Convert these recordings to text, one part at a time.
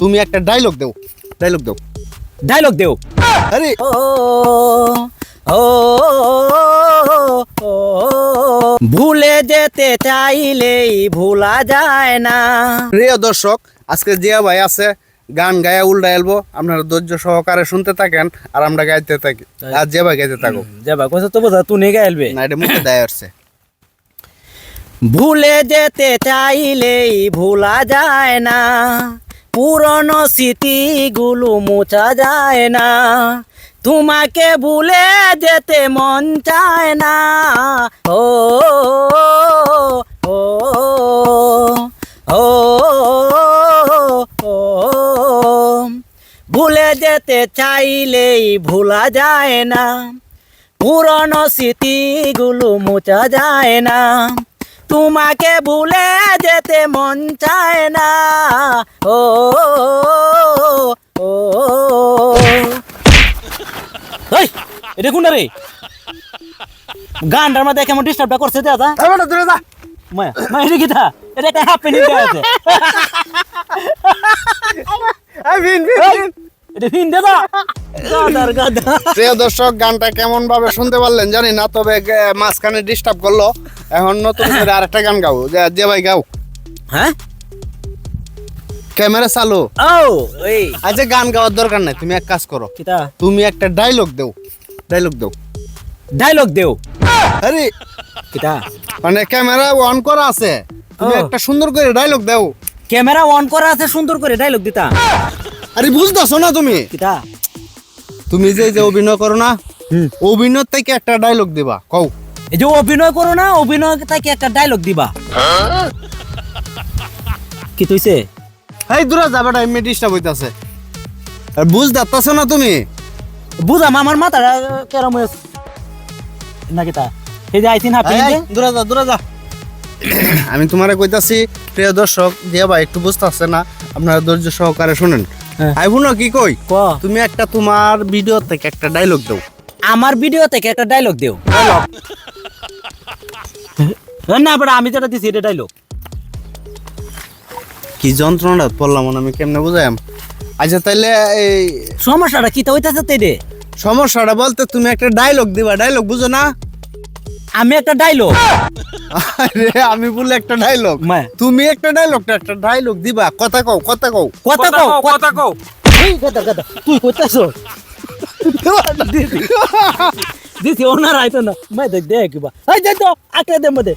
তুমি একটা ডায়লগ দেও। ডায়লগ দেও। ডায়লগ দেও। আরে! ও ও ও, ভুলে যেতে চাইলেই ভোলা যায় না। প্রিয় দর্শক আজকে জিয়া ভাই আছে গান গায়া উল্টা এলবো আপনারা ধৈর্য সহকারে শুনতে থাকেন আর আমরা গাইতে থাকি। আর জিয়া ভাই গাইতে থাকো যাবা কোথা তো বোঝা তুই গাইলবে না এটা মুখে দেয় আসছে ভুলে যেতে চাইলেই ভোলা যায় না। পুরনো স্মৃতিগুলো মোছা যায় না। তোমাকে ভুলে যেতে মন চায় না। ও ও ও ভুলে যেতে চাইলেই ভোলা যায় না। পুরনো স্মৃতিগুলো মোছা যায় না। তোমাকে ভুলে যেতে মন চায় না। ও ও এটা কোনটা রে? গানটার মধ্যে কেমন ডিস্টার্বটা করছে দাদা দূরে যা। মায়া মায়া এটা কিটা এটা একটা আছে। এই ভিন, প্রিয় দর্শক গানটা কেমন ভাবে শুনতে পারলেন জানি না তবে মাঝখানে ডিস্টার্ব করল। এখন নতুন করে আরেকটা গান গাও যে- যে ভাই গাও। হ্যাঁ? ক্যামেরা চালু। ও এই। আচ্ছা গান গাওয়ার দরকার নাই তুমি এক কাজ করো। তুমি একটা ডায়লগ দেও। ডায়লগ দেও। ডায়লগ দেও। আরে কিটা মানে ক্যামেরা অন করা আছে। তুমি একটা সুন্দর করে ডায়লগ দাও। ক্যামেরা অন করা আছে সুন্দর করে ডায়লগ দিতা। আরে বুঝতেছো না তুমি? কিটা তুমি যে যে অভিনয় করো না অভিনয় থেকে একটা ডায়লগ দিবা কও। এই যে অভিনয় করো না অভিনয় থেকে একটা ডায়লগ দিবা। কি তুইছে এই দূরে যাবে এমনি ডিস্টার্ব হইতাছে। আর বুঝ দাঁতাছো না তুমি? বুঝাম আমার মাথাটা কেরম না কিতা? এই যে আইসিন হাফ এই, যা দূরে যা। আমি তোমারে কইতাছি প্রিয় দর্শক দিয়া ভাই একটু বুঝতেছে না আপনারা ধৈর্য সহকারে শুনেন। আইবো না কি কই? তুমি একটা তোমার ভিডিও থেকে একটা ডায়লগ দাও। আমার ভিডিও থেকে একটা ডায়লগ দেও। না বড় আমি যেটা দিছি এটা ডায়লগ কি যন্ত্রণা পড়লাম না আমি কেমনে বুঝাইম আচ্ছা তাইলে এই সমস্যাটা কি তো হইতাছে তেরে সমস্যাটা বলতে তুমি একটা ডায়লগ দিবা। ডায়লগ বুঝো না? আমি একটা ডায়লগ আরে আমি বলে একটা ডায়লগ মা। তুমি একটা ডায়লগটা একটা ডায়লগ দিবা। কথা কও কথা কও। কথা কও কথা কও। এই গাদা গাদা তুই কইতাছ? দিছি। ওনার আইতো না। মাই দেখ দেখ কিবা। এই দেখ তো আটে দে মধ্যে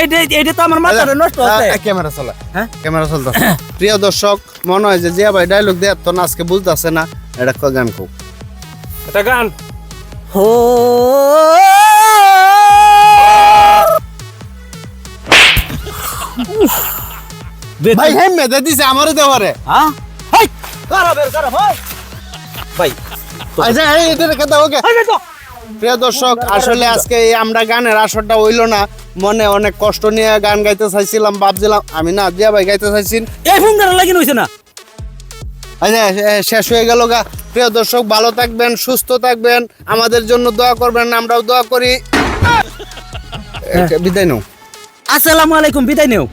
এইটা এইটা তো আমার মাথাটা নষ্ট আছে ক্যামেরা চলে। হ্যাঁ? ক্যামেরা চলতে। প্রিয় দর্শক মনে হয় যে জিয়া ভাই ডায়লগ দেয় তো না আজকে বুঝতেছে না। এটা ক গান কও। এটা গান। হো ভাই হেম মেদে দিছে আমারও দেওয়ারে হ্যাঁ? হাই! কারা বের কারা ভাই ভাই আচ্ছা এই এটা রেখে দাও ওকে প্রিয় দর্শক আসলে আজকে আমরা গানের আসরটা হইল না। মনে অনেক কষ্ট নিয়ে গান গাইতে চাইছিলাম ভাবছিলাম আমি না দিয়া ভাই গাইতে চাইছি। এই ফোন করা লাগিন হইছে না। আচ্ছা শেষ হয়ে গেল গা। প্রিয় দর্শক ভালো থাকবেন সুস্থ থাকবেন আমাদের জন্য দোয়া করবেন আমরাও দোয়া করি। এ, বিদায় নেও। আসসালামু আলাইকুম বিদায় নেও।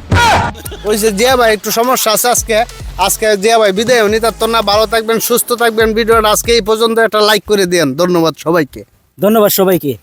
যে জিয়া ভাই, একটু সমস্যা আছে আজকে। আজকে জিয়া ভাই বিদায় উনি তার না, ভালো থাকবেন, সুস্থ থাকবেন। ভিডিওটা আজকে এই পর্যন্ত একটা লাইক করে দেন ধন্যবাদ সবাইকে। ধন্যবাদ সবাইকে।